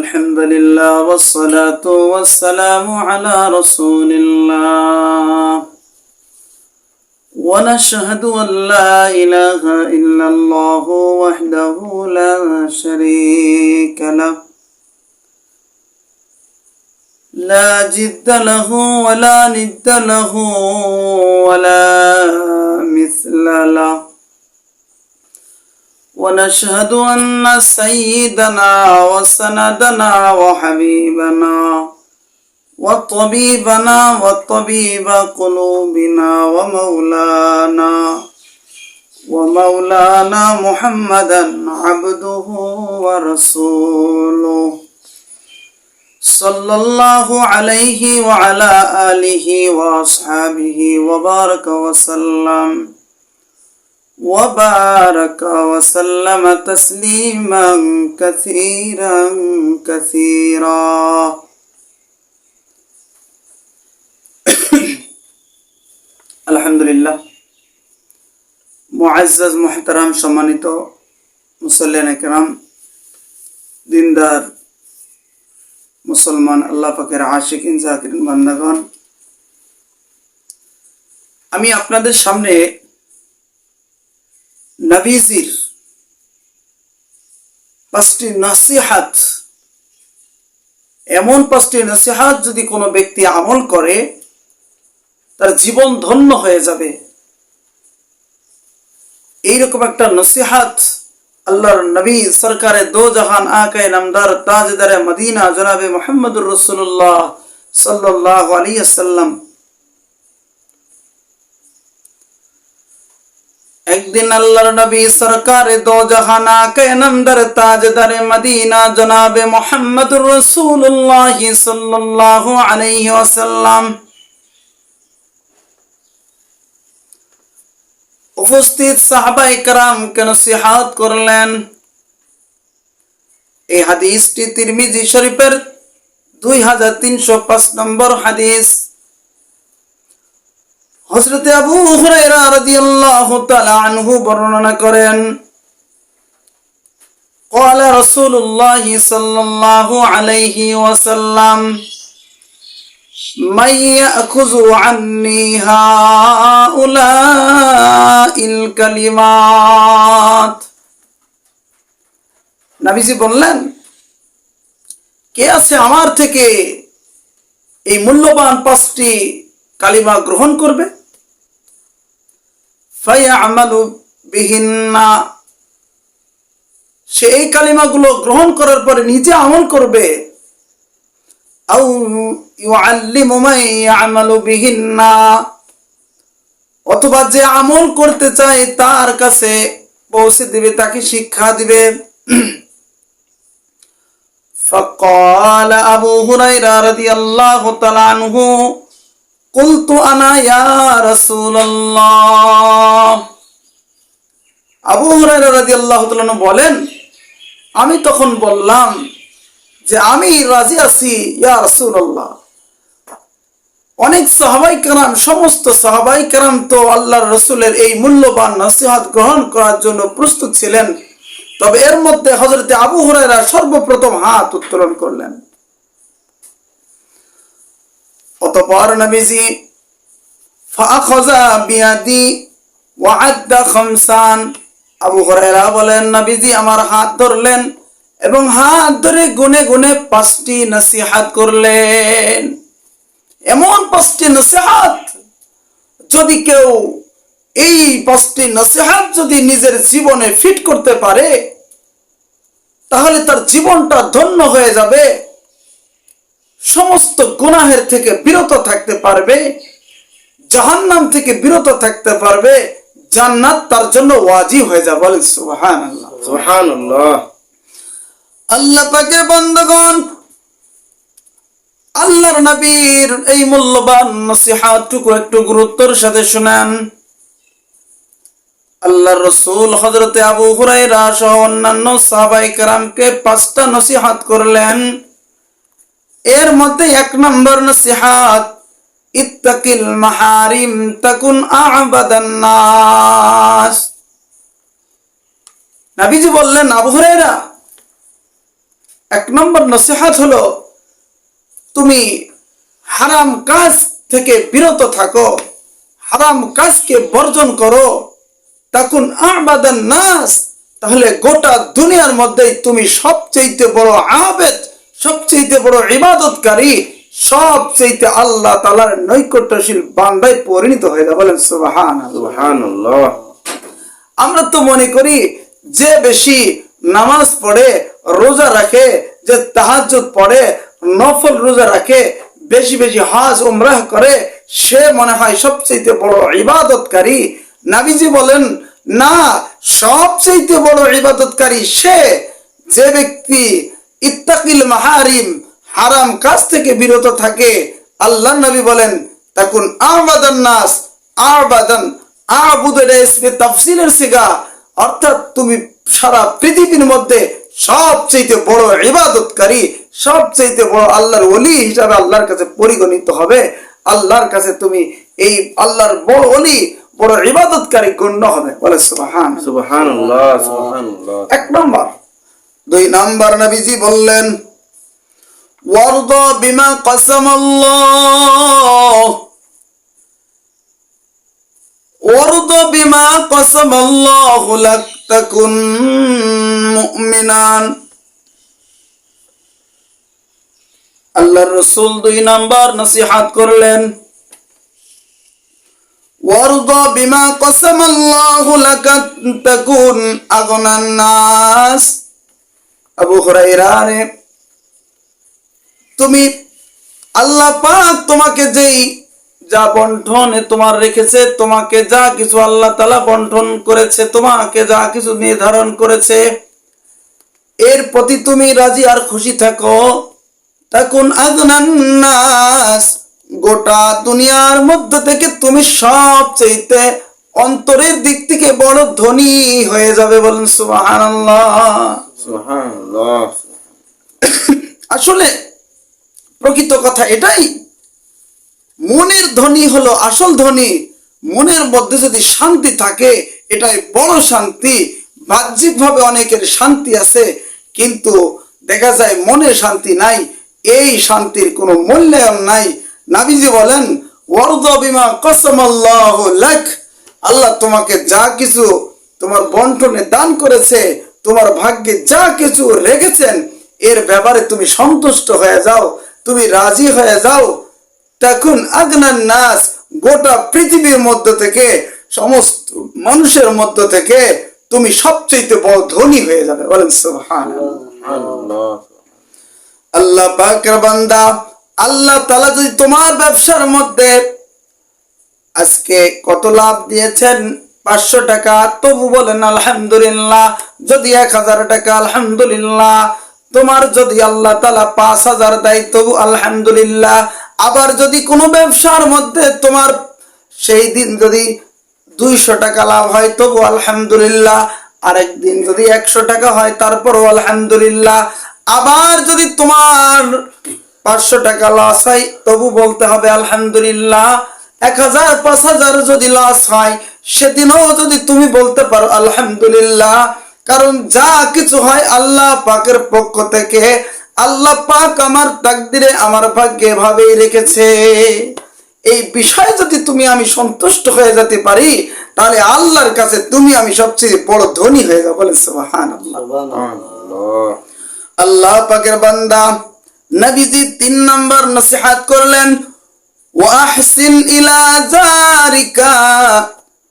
الحمد لله والصلاة والسلام على رسول الله ونشهد أن لا إله إلا الله وحده لا شريك له. لا جد له ولا ند له ولا مثل له. ونشهد أن سيدنا وسندنا وحبيبنا وطبيبنا وطبيب قلوبنا ومولانا ومولانا محمدا عبده ورسوله صلى الله عليه وعلى آله وأصحابه وبارك وسلم وبارك وسلم تسليما كثيرا كثيرا আলহামদুলিল্লাহ মুআজ্জাজ মুহতারাম সম্মানিত মুসল্লিয়ান একরাম দিনদার মুসলমান আল্লাহ পাকের আশিক ইনজাকিরিন বান্দাগণ আমি আপনাদের সামনে নবীজির পাঁচটি নসিহাত, এমন পাঁচটি নসিহাত যদি কোনো ব্যক্তি আমল করে, তার জীবন ধন্য হয়ে যাবে। এইরকম একটা নসিহাত আল্লাহর নবী সরকারে দো জাহান আকায় নামদার তাজদারে মদিনা জনাবে মোহাম্মদুর রসুল্লাহ সাল্লাহ আলিয়া সাল্লাম একদিন আল্লাহর নবী সরকারে দো জাহানা কে নামদার তাজদারে মদিনা জনাবে মোহাম্মদ রসুল্লাহ সাল্লাল্লাহু আলাইহি ওয়াসাল্লাম। উপস্থিত সাহাবাই কারাম কেন সিহাত করলেন। এই হাদিসটি তিরমিজি শরীফের দুই হাজার তিনশো পাঁচ নম্বর হাদিস। হজরত আবু হুরায়রা রাদিয়াল্লাহু তাআলা আনহু বর্ণনা করেন قال رسول الله صلى الله عليه وسلم من يأخذ عني هؤلاء الكلمات নবীজি বললেন কে আছে আমার থেকে এই মূল্যবান পাঁচটি কালিমা গ্রহণ করবে ফায়ামালু বিহিন্না সে এই কালিমাগুলো গ্রহণ করার পরে নিজে আমল করবে আউ ইউআল্লিমু মান ইয়ামালু বিহিন্না অথবা যে আমল করতে চায় তার কাছে পৌঁছে দিবে তাকে শিক্ষা দিবে فقال أبو هريرة رضي الله تعالى عنه قلت أنا يا رسول الله আবু হুরায়রা রাদিয়াল্লাহু তাআলা বলেন আমি তখন বললাম যে আমি রাজি আছি ইয়া রাসূলুল্লাহ অনেক সাহাবাই কারাম সমস্ত সাহাবাই কারাম তো আল্লাহর রসুলের এই মূল্যবান নসিহত গ্রহণ করার জন্য প্রস্তুত ছিলেন তবে এর মধ্যে হজরতে আবু হুরায়রা সর্বপ্রথম হাত উত্তোলন করলেন অতপর নবীজি, ফাখাযা বিয়াদি ওয়াআদ্দা খামসান। আবু হুরায়রা বলেন, নবীজি আমার হাত ধরলেন এবং হাত ধরে গুনে গুনে পাঁচটি নসিহাত করলেন। এমন পাঁচটি নসিহাত যদি কেউ এই পাঁচটি নসিহাত যদি নিজের জীবনে ফিট করতে পারে, তাহলে তার জীবনটা ধন্য হয়ে যাবে। সমস্ত গুনাহের থেকে বিরত থাকতে পারবে জাহান্নাম থেকে বিরত থাকতে পারবে জান্নাত তার জন্য ওয়াজিব হয়ে যাবে। বলেন সুবহানাল্লাহ। সুবহানাল্লাহ। আল্লাহ পাকের বন্ধগণ আল্লাহর নবীর এই মূল্যবান নসিহাতটুকু একটু গুরুত্বর সাথে শুনেন। আল্লাহর রসুল হজরতে আবু হুরাইরা সহ অন্যান্য সাহাবাই কেরামকে পাঁচটা নসিহাত করলেন। এর মধ্যে এক নম্বর নসিহাত, ইত্তাকিল মাহারিম তাকুন আবাদান নাস। নাবিজি বললেন, আবু হুরাইরা এক নম্বর নসিহাত হলো, তুমি হারাম কাজ থেকে বিরত থাকো, হারাম কাজকে বর্জন করো তখন আবাদান নাস, তাহলে গোটা দুনিয়ার মধ্যেই তুমি সবচেয়ে বড় আবেদ সবচেয়ে বড় ইবাদতকারী সবচেয়ে আল্লাহ তালার নৈকট্যশীল বান্দায় পরিণত হয়ে বলেন সুবাহান আমরা তো মনে করি যে বেশি নামাজ পড়ে রোজা রাখে যে তাহাজ্জুদ পড়ে নফল রোজা রাখে বেশি বেশি হাজ উমরাহ করে সে মনে হয় সবচেয়ে বড় ইবাদতকারী। নাবিজি বলেন না সবচেয়ে বড় ইবাদতকারী সে যে ব্যক্তি ইত্তাকিল মাহারিম হারাম কাজ থেকে বিরত থাকে। আল্লাহ নবী বলেন তখন আবাদান নাস আবাদান আবুদ এটা ইসমে তাফসিলের সিগা। অর্থাৎ তুমি সারা পৃথিবীর মধ্যে সবচেয়ে বড় ইবাদতকারী সবচেয়ে বড় আল্লাহর ওলি হিসাবে আল্লাহর কাছে পরিগণিত হবে। আল্লাহর কাছে তুমি এই আল্লাহর বড় ওলি বড় ইবাদতকারী গণ্য হবে। বলে সুবহান সুবহানাল্লাহ সুবহানাল্লাহ। এক নম্বর দুই নম্বর নবীজি বললেন ওয়ারদ বিমা কসম ওয়ারদ বিমা কসম আল্লাহ লাক তাকুন মুমিনান আল্লাহর রাসূল দুই নাম্বার নসিহাত করলেন وارضى بما قسم الله لك تكون أغنى الناس আবু হুরাইরা তুমি আল্লাহ পাক তোমাকে যেই যা বন্টনে তোমার রেখেছে, তোমাকে যা কিছু আল্লাহ তালা বন্টন করেছে, তোমাকে যা কিছু নির্ধারণ করেছে, এর প্রতি তুমি রাজি আর খুশি থাকো। তখন নাস, গোটা দুনিয়ার মধ্য থেকে তুমি সব চাইতে অন্তরের দিক থেকে বড় ধনী হয়ে যাবে বলেন সুবহানাল্লাহ। আসলে প্রকৃত কথা এটাই, মনের ধনী হলো আসল ধনী মনের মধ্যে যদি শান্তি থাকে, এটাই বড় শান্তি। বাহ্যিকভাবে অনেকের শান্তি আছে, কিন্তু দেখা যায় মনে শান্তি নাই, এই শান্তির কোনো মূল্যায়ন নাই। নাবিজি বলেন বিমা কসমাল্লাহ লাক। আল্লাহ তোমাকে যা কিছু তোমার বন্টনে দান করেছে তোমার ভাগ্যে যা কিছু রেখেছেন এর ব্যাপারে তুমি সন্তুষ্ট হয়ে যাও, তুমি রাজি হয়ে যাও। তখন আগনান নাস গোটা পৃথিবীর মধ্য থেকে, সমস্ত মানুষের মধ্য থেকে তুমি সবচেয়ে বড় ধনী হয়ে যাবে। বলেন আল্লাহ পাকের বান্দা, আল্লাহ তালা যদি তোমার ব্যবসার মধ্যে আজকে কত লাভ দিয়েছেন? পাঁচশো টাকা, তবু বলেন, আলহামদুলিল্লাহ। যদি এক হাজার টাকা, আলহামদুলিল্লাহ। তোমার যদি আল্লাহ তালা পাঁচ হাজার দেয়, তবু আলহামদুলিল্লাহ। আবার যদি কোনো ব্যবসার মধ্যে তোমার সেই দিন যদি দুইশো টাকা লাভ হয়, তবু আলহামদুলিল্লাহ। আরেক দিন যদি একশো টাকা হয়, তারপরও আলহামদুলিল্লাহ। আবার যদি তোমার পাঁচশো টাকা লস হয়, তবু বলতে হবে, আলহামদুলিল্লাহ। এক হাজার পাঁচ হাজার যদি লস হয় সেদিনও যদি তুমি বলতে পারো আলহামদুলিল্লাহ। কারণ যা কিছু হয় আল্লাহ পাকের পক্ষ থেকে। আল্লাহ পাক আমার তাকদিরে আমার ভাগ্যে ভাবেই রেখেছে। এই বিষয়ে যদি তুমি আমি সন্তুষ্ট হয়ে যেতে পারি তাহলে আল্লাহর কাছে তুমি আমি সবচেয়ে বড় ধনী হয়ে যাব বলে আল্লাহ পাকের বান্দা নবীজি তিন নম্বর নসিহাত করলেন ওয়াহসিন ইলা জারিকা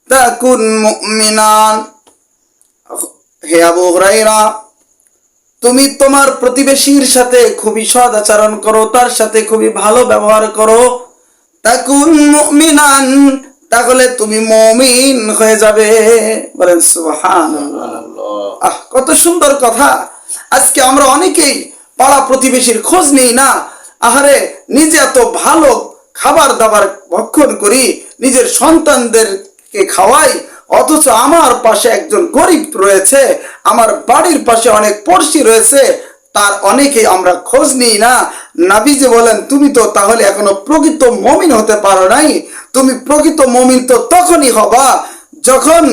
তাকুন মুমিনান হে আবু হুরাইরা তুমি তোমার প্রতিবেশীর সাথে খুবই সদ আচরণ করো, তার সাথে খুবই ভালো ব্যবহার করো। তাকুন মুমিনান, তাহলে তুমি মমিন হয়ে যাবে। বলেন সুবহানাল্লাহ। আহ, কত সুন্দর কথা। আজকে আমরা অনেকেই পাড়া প্রতিবেশীর খোঁজ নেই না। আহারে, নিজে এত ভালো খাবার দাবার ভক্ষণ করি, নিজের সন্তানদেরকে খাওয়াই, অথচ আমার পাশে একজন গরিব রয়েছে, আমার বাড়ির পাশে অনেক পড়শি রয়েছে, তার অনেকেই আমরা খোঁজ নিই না। নাবিজে বলেন, তুমি তো তাহলে এখনও প্রকৃত মমিন হতে পারো নাই। তুমি প্রকৃত মমিন তো তখনই হবা যখন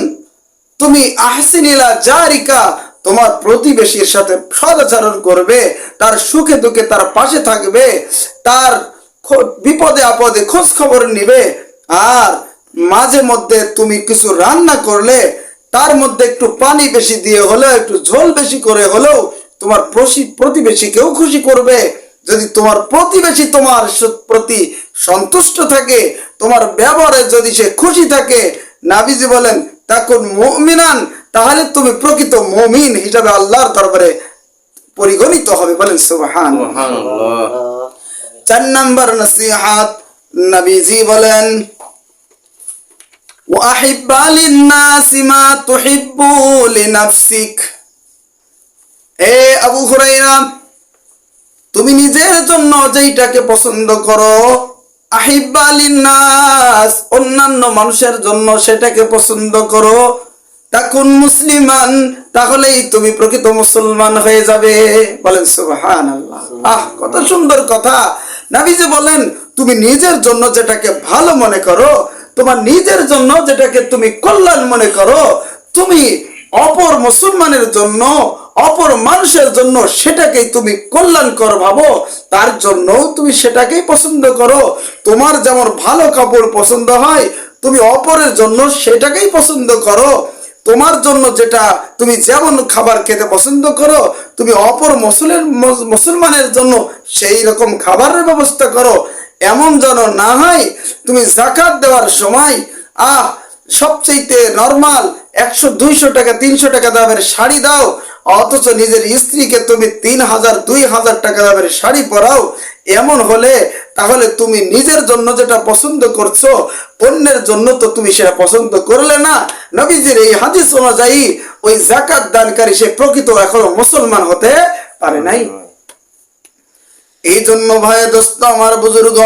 তুমি আহসিনিলা জারিকা, তোমার প্রতিবেশীর সাথে সদাচরণ করবে, তার সুখে দুঃখে তার পাশে থাকবে, তার বিপদে আপদে খোঁজ খবর নিবে। আর মাঝে মধ্যে তুমি কিছু রান্না করলে, তার মধ্যে একটু পানি বেশি দিয়ে হলেও, একটু ঝোল বেশি করে হলেও তোমার প্রতিবেশীকেও খুশি করবে। যদি তোমার প্রতিবেশী তোমার প্রতি সন্তুষ্ট থাকে, তোমার ব্যবহারে যদি সে খুশি থাকে, নাবিজি বলেন তখন মুমিনান তাহলে তুমি প্রকৃত মুমিন হিসাবে আল্লাহর দরবারে পরিগণিত হবে। বলেন সুবহানাল্লাহ। চার নম্বর নসিহাত নবীজি বলেন وأحب للناس ما تحب لنفسك এ আবু হুরাইরা তুমি নিজের জন্য যেইটাকে পছন্দ করো আহিব্বা লিন্নাস অন্যান্য মানুষের জন্য সেটাকে পছন্দ করো তখন মুসলিমান তাহলেই তুমি প্রকৃত মুসলমান হয়ে যাবে বলেন সুবহানাল্লাহ আহ কত সুন্দর কথা নাবিজি বলেন, তুমি নিজের জন্য যেটাকে ভালো মনে করো, তোমার নিজের জন্য যেটাকে তুমি কল্যাণ মনে করো, তুমি অপর মুসলমানের জন্য, অপর মানুষের জন্য সেটাকেই তুমি কল্যাণকর ভাবো, তার জন্য তুমি সেটাকেই পছন্দ করো। তোমার যেমন ভালো কাপড় পছন্দ হয়, তুমি অপরের জন্য সেটাকেই পছন্দ করো। তোমার জন্য যেটা তুমি যেমন খাবার খেতে পছন্দ করো, তুমি অপর মুসলিম, মুসলমানের জন্য সেই রকম খাবারের ব্যবস্থা করো। এমন যেন না হয়, তুমি জাকাত দেওয়ার সময়, আহ সবচেয়ে নর্মাল একশো, দুইশো টাকা, তিনশো টাকা দামের শাড়ি দাও, অথচ নিজের স্ত্রীকে তুমি তিন হাজার, দুই হাজার টাকা দামের শাড়ি পরাও এমন হলে তাহলে তুমি নিজের জন্য যেটা পছন্দ করছ, অন্যের জন্য তো তুমি সেটা পছন্দ করলে না। নবীজির এই হাদিস অনুযায়ী ওই জাকাত দানকারী সে প্রকৃত এখনও মুসলমান হতে পারে নাই। এই জন্য ভাই দোস্ত, আমার বুজুর্গ,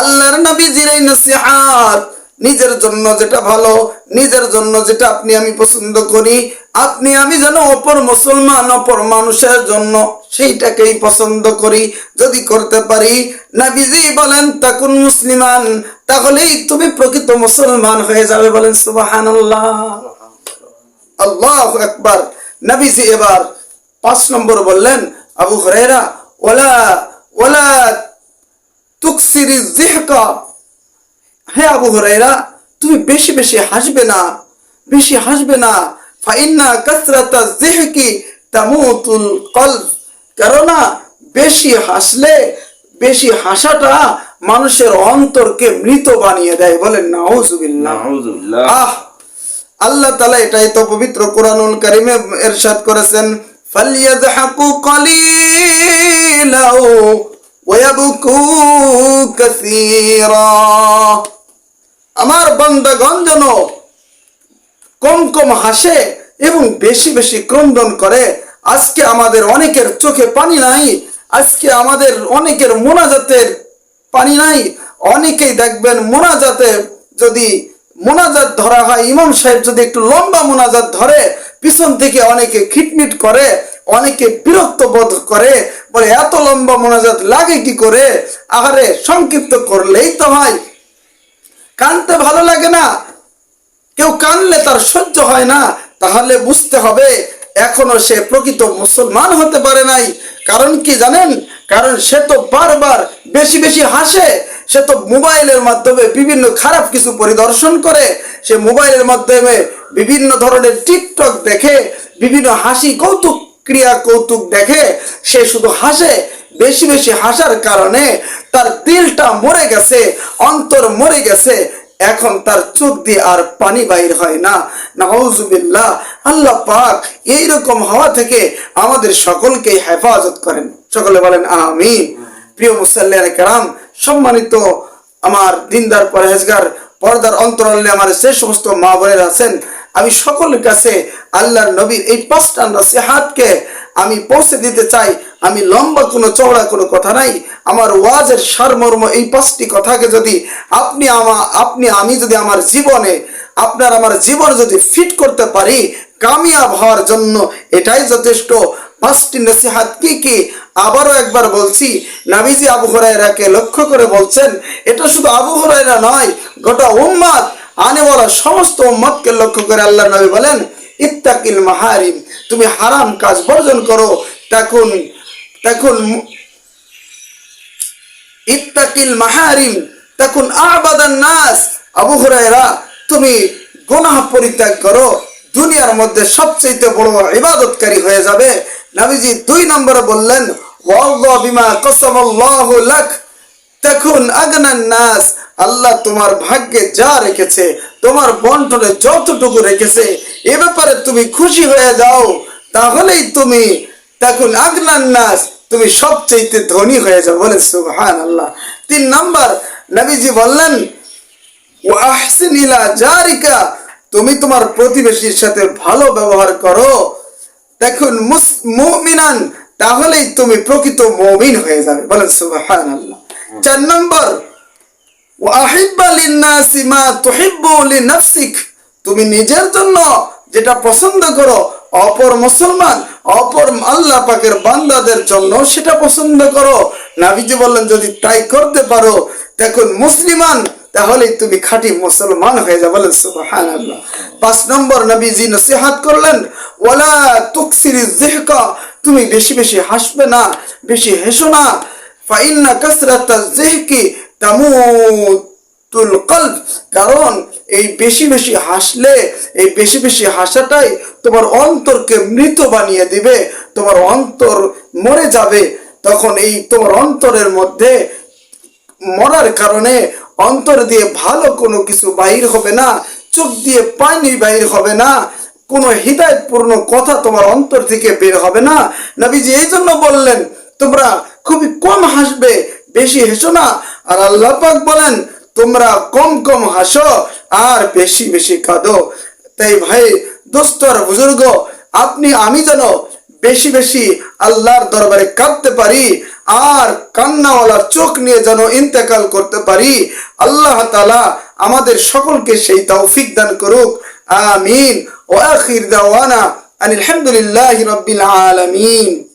আল্লাহর নবীজির এই নসিহাত নিজের জন্য যেটা ভালো, নিজের জন্য যেটা আপনি আমি পছন্দ করি, আপনি আমি যেন অপর মুসলমান, অপর মানুষের জন্য সেইটাকেই পছন্দ করি। যদি করতে পারি, নাবিজি বলেন, তাকুন মুসলিমান তাহলেই তুমি প্রকৃত মুসলমান হয়ে যাবে বলেন, সুবহানাল্লাহ। আল্লাহ একবার নবীজি এবার পাঁচ নম্বর বললেন, আবু হরেরা ওলা ওলা তুকসিরি জিহকা হে আবু হরেরা তুমি বেশি বেশি হাসবে না বেশি হাসবে না। ফাইন্না কাসরাতা জিহকি তামুতুল কলব। কেননা বেশি হাসলে বেশি হাসাটা মানুষের অন্তরকে মৃত বানিয়ে দেয় বলেন নাউজুবিল্লাহ। আহ আল্লাহ তালা এটাই তো পবিত্র কোরআনুল কারিমে এরশাদ করেছেন ফালিয়াযহাকু কালিলাও ওয়াবকু কাসীরা। আমার বান্দাগণ যেন কম কম হাসে এবং বেশি বেশি ক্রন্দন করে। আজকে আমাদের অনেকের চোখে পানি নাই, আজকে আমাদের অনেকের মোনাজাতের পানি নাই। অনেকেই দেখবেন মোনাজাতে যদি মোনাজাত ধরা হয়, ইমাম সাহেব যদি একটু লম্বা মোনাজাত ধরে, পিছন থেকে অনেকে খিটমিট করে, অনেকে বিরক্ত বোধ করে, বলে এত লম্বা মোনাজাত লাগে কি করে? আহারে সংক্ষিপ্ত করলেই তো হয়। কানতে ভালো লাগে না। কেউ কানলে তার সহ্য হয় না। তাহলে বুঝতে হবে, এখনও সে প্রকৃত মুসলমান হতে পারে নাই। কারণ কি জানেন? কারণ সে তো বারবার বেশি বেশি হাসে। সে তো মোবাইলের মাধ্যমে বিভিন্ন খারাপ কিছু পরিদর্শন করে। সে মোবাইলের মাধ্যমে বিভিন্ন ধরনের টিকটক দেখে, বিভিন্ন হাসি কৌতুক, ক্রিয়া কৌতুক দেখে। সে শুধু হাসে, বেশি বেশি হাসার কারণে তার দিলটা মরে গেছে, অন্তর মরে গেছে, এখন তার চোখ দিয়ে আর পানি বাইর হয় না। নাউজুবিল্লাহ আল্লাহ পাক এইরকম হওয়া থেকে আমাদের সকলকে হেফাজত করেন। সকলে বলেন, আমিন। প্রিয় মুসাল্লিয়ান কারাম, সম্মানিত আমার দিনদার পরহেজগার, পর্দার অন্তরালে আমার যে সমস্ত মা বোনেরা আছেন, আমি সকলের কাছে আল্লাহর নবীর এই পাঁচটা নসিহাতকে আমি পৌঁছে দিতে চাই। আমি লম্বা কোনো, চওড়া কোনো কথা নাই। আমার ওয়াজের সারমর্ম এই পাঁচটি কথাকে যদি আপনি আমা, আপনি, আমি যদি আমার জীবনে, আপনার আমার জীবন যদি ফিট করতে পারি, কামিয়াব হওয়ার জন্য এটাই যথেষ্ট। পাঁচটি নসিহাত কি কি? আবারও একবার বলছি, নাবিজি আবু হরাইরাকে লক্ষ্য করে বলছেন, এটা শুধু আবু হরাইরা নয়, গোটা উম্মাদ, আনেওয়ালা সমস্ত উম্মাদকে লক্ষ্য করে আল্লাহ নবী বলেন, ইত্তাকিল মাহারিম, তুমি হারাম কাজ বর্জন করো তখন তখন ইত্তাকিল মাহারিম, তখন আবাদান নাস। আবু হুরায়রা, তুমি গুনাহ পরিত্যাগ করো। দুনিয়ার মধ্যে সবচেয়ে বড় ইবাদতকারী হয়ে যাবে। নবীজি দুই নম্বরে বললেন, ওয়াল্লাহ বিমা কসামাল্লাহু লাক। তখন আগনান নাস, আল্লাহ তোমার ভাগ্যে যা রেখেছে, তোমার বন্টনে যতটুকু রেখেছে, এ ব্যাপারে তুমি খুশি হয়ে যাও। তাহলেই তুমি তখন আগনান নাস, তুমি সবচেয়ে ধনী হয়ে যাও। বলে সুবহান আল্লাহ তিন নাম্বার, নবীজি বললেন আহসিন ইলা জারিকা, তুমি তোমার প্রতিবেশীর সাথে ভালো ব্যবহার করো। দেখুন মুমিনান, তাহলেই তুমি প্রকৃত মমিন হয়ে যাবে। বলেন সুবহান আল্লাহ চার নম্বর তুমি নিজের জন্য যেটা পছন্দ করো অপর মুসলমান, অপর আল্লাহ পাকের বান্দাদের জন্য সেটা পছন্দ করো। নাবিজি বললেন, যদি তাই করতে পারো, দেখুন মুসলিমান তাহলে তুমি খাঁটি মুসলমান হয়ে যাবে সুবহানাল্লাহ। পাঁচ নম্বর নবীজি নসিহাত করলেন, ওয়ালা তুকসিরি জিহকা তুমি বেশি বেশি হাসবে না, বেশি হেসো না। ফাইন্না কাসরাতা জিহকি তামুতুল কলব। কারণ এই বেশি বেশি হাসলে, এই বেশি বেশি হাসাটাই তোমার অন্তরকে মৃত বানিয়ে দিবে, তোমার অন্তর মরে যাবে। তখন এই তোমার অন্তরের মধ্যে মরার কারণে অন্তর দিয়ে ভালো কোনো কিছু বাহির হবে না, চোখ দিয়ে পানি বাহির হবে না, কোনো হৃদয়পূর্ণ কথা তোমার অন্তর থেকে বের হবে না। নবীজি এই জন্য বললেন, তোমরা খুবই কম হাসবে, বেশি হেসো না। আর আল্লাহ পাক বলেন তোমরা কম কম হাসো আর বেশি বেশি কাঁদো। তাই ভাই, দোস্ত বুজুর্গ, আপনি, আমি যেন বেশি বেশি আল্লাহর দরবারে কাঁদতে পারি আর কান্নাওয়ালা চোখ নিয়ে যেন ইন্তেকাল করতে পারি। আল্লাহ তালা আমাদের সকলকে সেই তৌফিক দান করুক। আমিন। ও আখির দাওয়ানা আনিল হামদুলিল্লাহি রাব্বিল আলামিন।